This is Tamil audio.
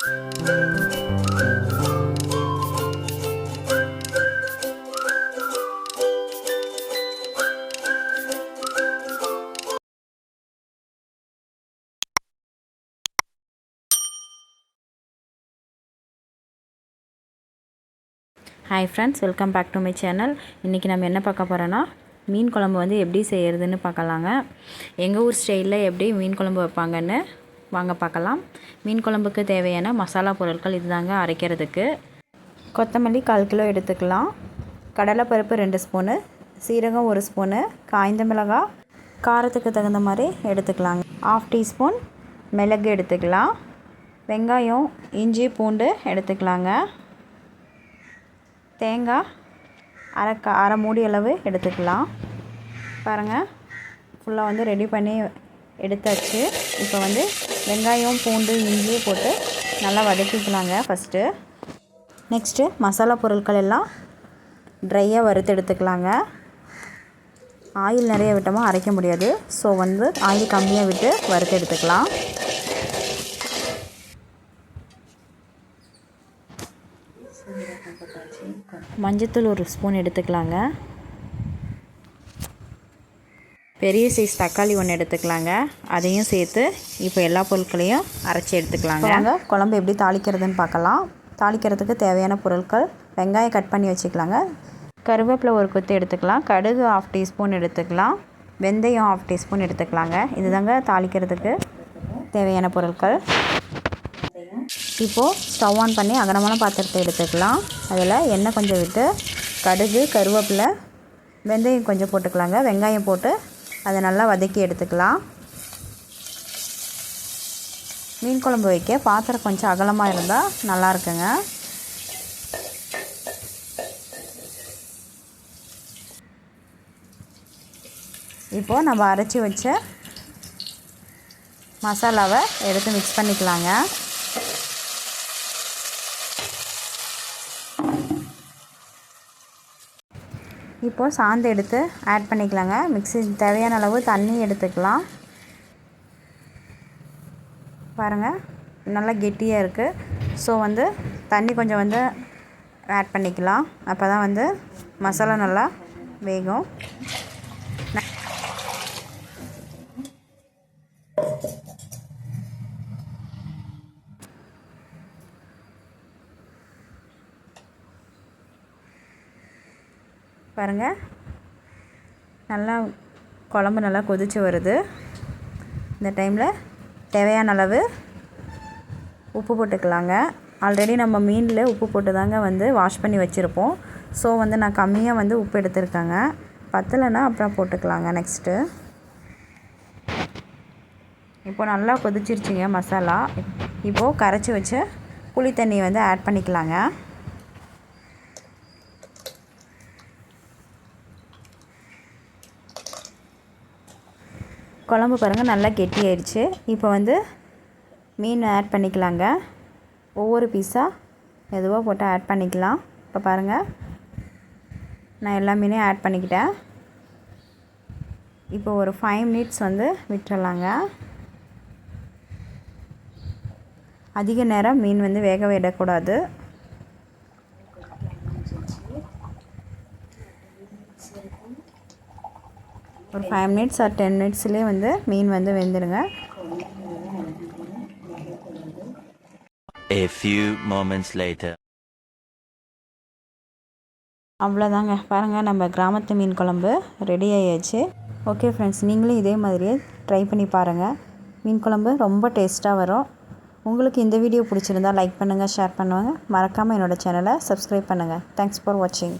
Hi friends welcome back to my channel இன்றைக்கி நம்ம என்ன பார்க்க போகிறோன்னா மீன் குழம்பு வந்து எப்படி செய்கிறதுன்னு பார்க்கலாங்க. எங்கள் ஊர் ஸ்டைலில் எப்படி மீன் குழம்பு வைப்பாங்கன்னு வாங்க பார்க்கலாம். மீன் குழம்புக்கு தேவையான மசாலா பொருட்கள் இதுதாங்க அரைக்கிறதுக்கு. கொத்தமல்லி கால் கிலோ எடுத்துக்கலாம். கடலைப்பருப்பு ரெண்டு ஸ்பூனு. சீரகம் ஒரு ஸ்பூனு. காய்ந்த மிளகாய் காரத்துக்கு தகுந்த மாதிரி எடுத்துக்கலாங்க. ஆஃப் டீஸ்பூன் மிளகு எடுத்துக்கலாம். வெங்காயம் இஞ்சி பூண்டு எடுத்துக்கலாங்க. தேங்காய் அரை க அரை மூடி அளவு எடுத்துக்கலாம். பாருங்கள் ஃபுல்லாக வந்து ரெடி பண்ணி எடுத்தாச்சு. இப்போ வந்து வெங்காயம் பூண்டு இஞ்சியும் போட்டு நல்லா வதக்கிக்கலாங்க ஃபஸ்ட்டு நெக்ஸ்ட்டு மசாலா பொருட்கள் எல்லாம் ட்ரையாக வறுத்து எடுத்துக்கலாங்க. ஆயில் நிறைய விட்டோமா அரைக்க முடியாது. ஸோ வந்து ஆயில் கம்மியாக விட்டு வறுத்து எடுத்துக்கலாம். மஞ்சத்தூள் ஒரு ஸ்பூன் எடுத்துக்கலாங்க. பெரிய சைஸ் தக்காளி ஒன்று எடுத்துக்கலாங்க. அதையும் சேர்த்து இப்போ எல்லா பொருட்களையும் அரைச்சி எடுத்துக்கலாங்க. வாங்க குழம்பு எப்படி தாளிக்கிறதுன்னு பார்க்கலாம். தாளிக்கிறதுக்கு தேவையான பொருட்கள் வெங்காயம் கட் பண்ணி வச்சுக்கலாங்க. கருவேப்பிலை ஒரு கொத்து எடுத்துக்கலாம். கடுகு ஆஃப் டீஸ்பூன் எடுத்துக்கலாம். வெந்தயம் ஆஃப் டீஸ்பூன் எடுத்துக்கலாங்க. இதுதாங்க தாளிக்கிறதுக்கு தேவையான பொருட்கள். இப்போது ஸ்டவ் ஆன் பண்ணி அகலமான பாத்திரத்தை எடுத்துக்கலாம். அதில் எண்ணெய் கொஞ்சம் விட்டு கடுகு கருவேப்பிலை வெந்தயம் கொஞ்சம் போட்டுக்கலாங்க. வெங்காயம் போட்டு அதை நல்லா வதக்கி எடுத்துக்கலாம். மீன் குழம்பு வைக்க பாத்திரம் கொஞ்சம் அகலமாக இருந்தால் நல்லா இருக்குங்க. இப்போது நம்ம அரைச்சி வச்ச மசாலாவை எடுத்து மிக்ஸ் பண்ணிக்கலாங்க. இப்போது சாந்து எடுத்து ஆட் பண்ணிக்கலாங்க. மிக்சி தேவையான அளவு தண்ணி எடுத்துக்கலாம். பாருங்கள் நல்லா கெட்டியாக இருக்குது ஸோ வந்து தண்ணி கொஞ்சம் வந்து ஆட் பண்ணிக்கலாம். அப்போ தான் வந்து மசாலா நல்லா வேகும். பாருங்கள் நல்லா குழம்பு நல்லா கொதித்து வருது. இந்த டைமில் தேவையான அளவு உப்பு போட்டுக்கலாங்க. ஆல்ரெடி நம்ம மீனில் உப்பு போட்டு தாங்க வந்து வாஷ் பண்ணி வச்சுருப்போம். ஸோ வந்து நான் கம்மியாக வந்து உப்பு எடுத்துருக்கேங்க. பத்தலைன்னா அப்புறம் போட்டுக்கலாங்க நெக்ஸ்ட்டு இப்போ நல்லா கொதிச்சிருச்சுங்க மசாலா. இப்போது கரைச்சி வச்ச புளி தண்ணி வந்து ஆட் பண்ணிக்கலாங்க. குழம்பு பாருங்கள் நல்லா கெட்டியாயிடுச்சு. இப்போ வந்து மீன் ஆட் பண்ணிக்கலாங்க. ஒவ்வொரு பீஸாக மெதுவாக போட்டு ஆட் பண்ணிக்கலாம். இப்போ பாருங்கள் நான் எல்லா மீனையும் ஆட் பண்ணிக்கிட்டேன். இப்போ ஒரு ஃபைவ் மினிட்ஸ் வந்து விட்டுறலாங்க. அதிக நேரம் மீன் வந்து வேக விடக்கூடாது ஒரு ஃபைவ் மினிட்ஸ் ஆர் டென் மினிட்ஸ்லேயே வந்து மீன் வந்து வெந்துடுங்க A few moments later. அவ்வளோதாங்க பாருங்கள் நம்ம கிராமத்து மீன் குழம்பு ரெடி ஆயாச்சு. ஓகே ஃப்ரெண்ட்ஸ் நீங்களும் இதே மாதிரியே ட்ரை பண்ணி பாருங்கள் மீன் குழம்பு ரொம்ப டேஸ்ட்டாக வரும். உங்களுக்கு இந்த வீடியோ பிடிச்சிருந்தா லைக் பண்ணுங்கள் ஷேர் பண்ணுவாங்க மறக்காமல் என்னோடய சேனலை சப்ஸ்கிரைப் பண்ணுங்கள் தேங்க்ஸ் ஃபார் வாட்சிங்